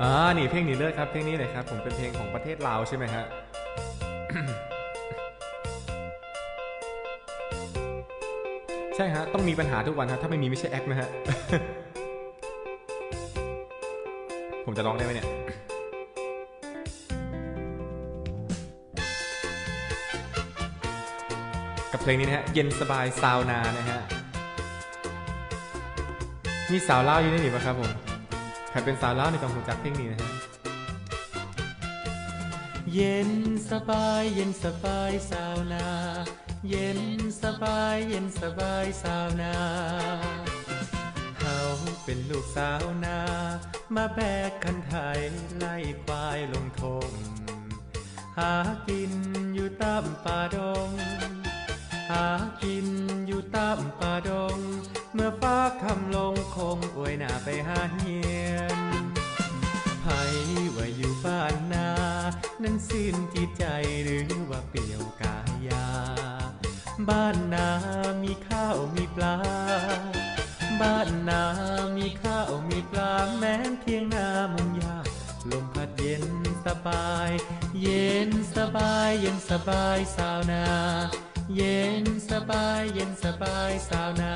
อ่านี่เพลงนี้เลิกครับ เพลงนี้เลยครับ ผมเป็นเพลงของประเทศลาวใช่ไหมฮะใช่ฮะ ต้องมีปัญหาทุกวันฮะ ถ้าไม่มีไม่ใช่แอคนะฮะ ผมจะร้องได้ไหมเนี่ย กับเพลงนี้นะฮะ เย็นสบายซาวนานะฮะ มีสาวเล่าอยู่ในนี้ปะครับผมใครเป็นสาวเล่าในกองหูจักเพลงนี้นะฮะเย็นสบายเย็นสบายสาวนา เย็นสบายเย็นสบายสาวนาเฮาเป็นลูกสาวนา มาแบกคันไทยไล่ควายลงทงหากินอยู่ตามป่าดง หากินอยู่ตามป่าดง เมื่อฟ้าคำลงคงอวยหน้าไปหาเฮียนไผว่าอยู่บ้านนา นั้นสิ้นจิตใจหรือว่าเปลี่ยวกายา บ้านนามีข้าวมีปลา บ้านนามีข้าวมีปลาแม้เพียงนามุงยาลมพัดเย็นสบาย เย็นสบายเย็นสบายสาวนา เย็นสบายเย็นสบายสาวนา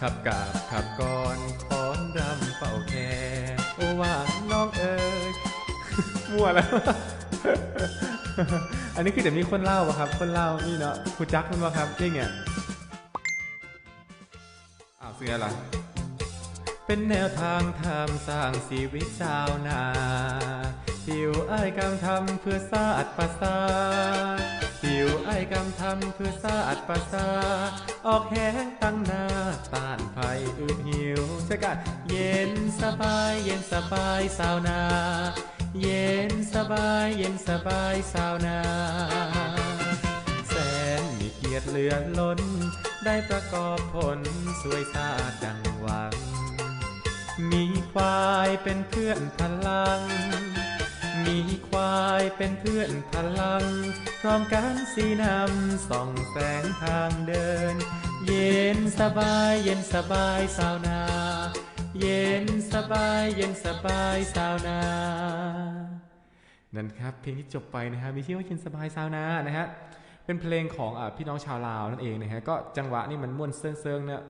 ขับกาบขับก่อนฟ้อนรำเป่าแค่โอว่าน้องเอ๋ยมั่วแล้ว อันนี้คือจะมีคนเล่าปะครับ คนเล่านี่เนาะคุณจักมันปะครับนี่ไงอ้าวเสืออะไรเป็นแนวทางทำสร้างชีวิตชาวนา ผิวไอ้กำทำเพื่อสาดประสาทผิวไอ้กำทำเพื่อสาดประสาทออกแห้งตั้งหน้าต้านภัยอืดหิวใช่กันเย็นสบายเย็นสบายสาวนา เย็นสบายเย็นสบายสาวนาแสนมีเกียรติเหลือล้น ได้ประกอบผลสวยสาดดังหวัง มีควายเป็นเพื่อนพลัง มีควายเป็นเพื่อนพลัง พร้อมกันสีนำส่องแสงทางเดิน เย็นสบายเย็นสบายสาวนา เย็นสบายเย็นสบายสาวนานั่นครับเพลงที่จบไปนะฮะมีชื่อว่าเย็นสบายซาวนานะฮะเป็นเพลงของอพี่น้องชาวลาวนั่นเองนะฮะก็จังหวะนี่มันม่วนเซิงๆเนี่ย